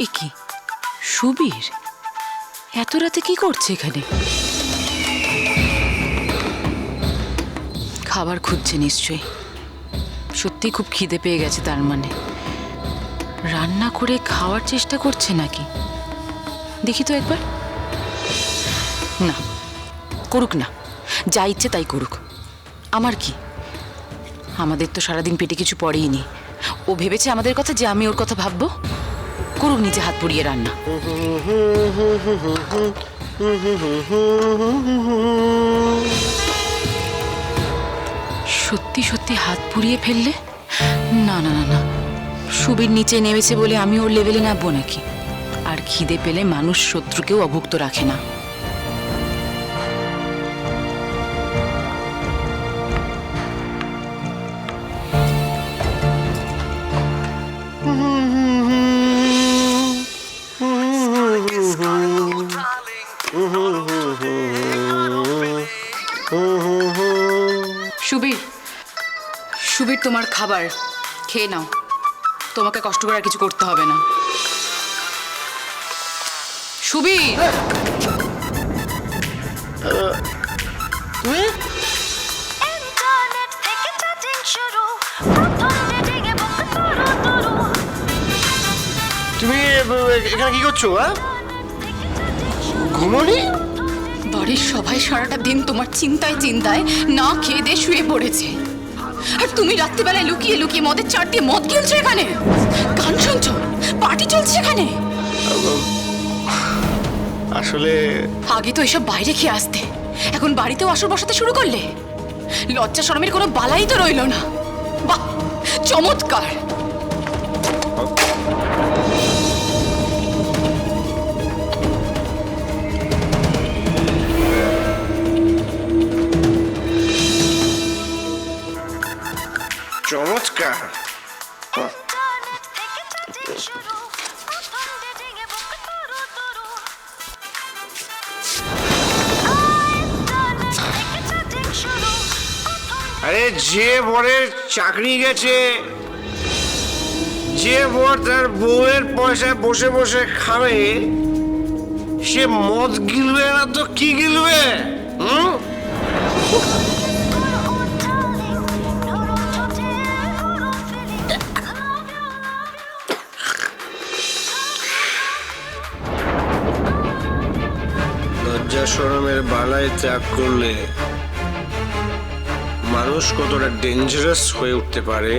এ কি? সুবীর? এত রাতে কি করছে এখানে? খাবার খুঁজছে নিশ্চয়ই। সত্যি খুব খিদে পেয়ে গেছে তার মানে। রান্না করে খাওয়ার চেষ্টা করছে নাকি? দেখি তো একবার। না, করুক না। যা ইচ্ছে তাই করুক। আমার কি? আমাদের তো সারাদিন পেটে কিছু পড়েই নি। ও ভেবেছে আমাদের কথা যে আমি ওর কথা ভাববো? করুক নিজে হাত পুড়িয়ে রান্না। সত্যি সত্যি হাত পুড়িয়ে ফেললে? না না না না। সুবির নিচে নেমেছে বলে আমি ওর লেভেলে নামবো নাকি? আর খিদে পেলে মানুষ শত্রুকেও অভুক্ত রাখে না। সুবীর সুবীর তোমার খাবার খেয়ে নাও। তোমাকে কষ্ট করে আর কিছু করতে হবে না। সুবীর! তুমি? তুমি এখানে কি করছ হ্যাঁ? ঘুমোনি? বাড়ির সবাই সারাটা দিন তোমার চিন্তায় চিন্তায় না খেয়ে দিয়ে শুয়ে পড়েছে। আর তুমি রাত্রিবেলায় লুকিয়ে লুকিয়ে মদের চার দিয়ে মদ গিলছো এখানে? গান শুনছো? পার্টি চলছে এখানে? আসলে আগে তো এসব বাইরে খেয়ে আসতে। এখন বাড়িতেও আসর বসাতে শুরু করলে। লজ্জা শরমের কোনো বালাই তো রইল না। বাহ চমৎকার! প্রথম আরে যে বরের চাকরি গেছে, যে বর তার বউয়ের পয়সায় বসে বসে খাবে, সে মদ গিলবে না তো কি গিলবে? লজ্জা শরমের বালায় ত্যাগ করলে মানুষ কতটা ডেঞ্জারাস হয়ে উঠতে পারে,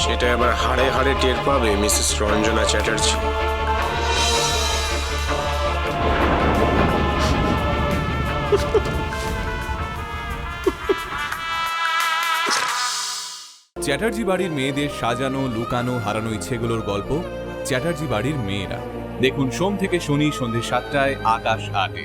সেটা এবার হাড়ে হাড়ে টের পাবে মিসেস রঞ্জনা চ্যাটার্জি। চ্যাটার্জি বাড়ির মেয়েদের সাজানো, লুকানো, হারানো ইচ্ছেগুলোর গল্প চ্যাটার্জি বাড়ির মেয়েরা। দেখুন সোম থেকে শনি সন্ধ্যে সাতটায় আকাশ আটে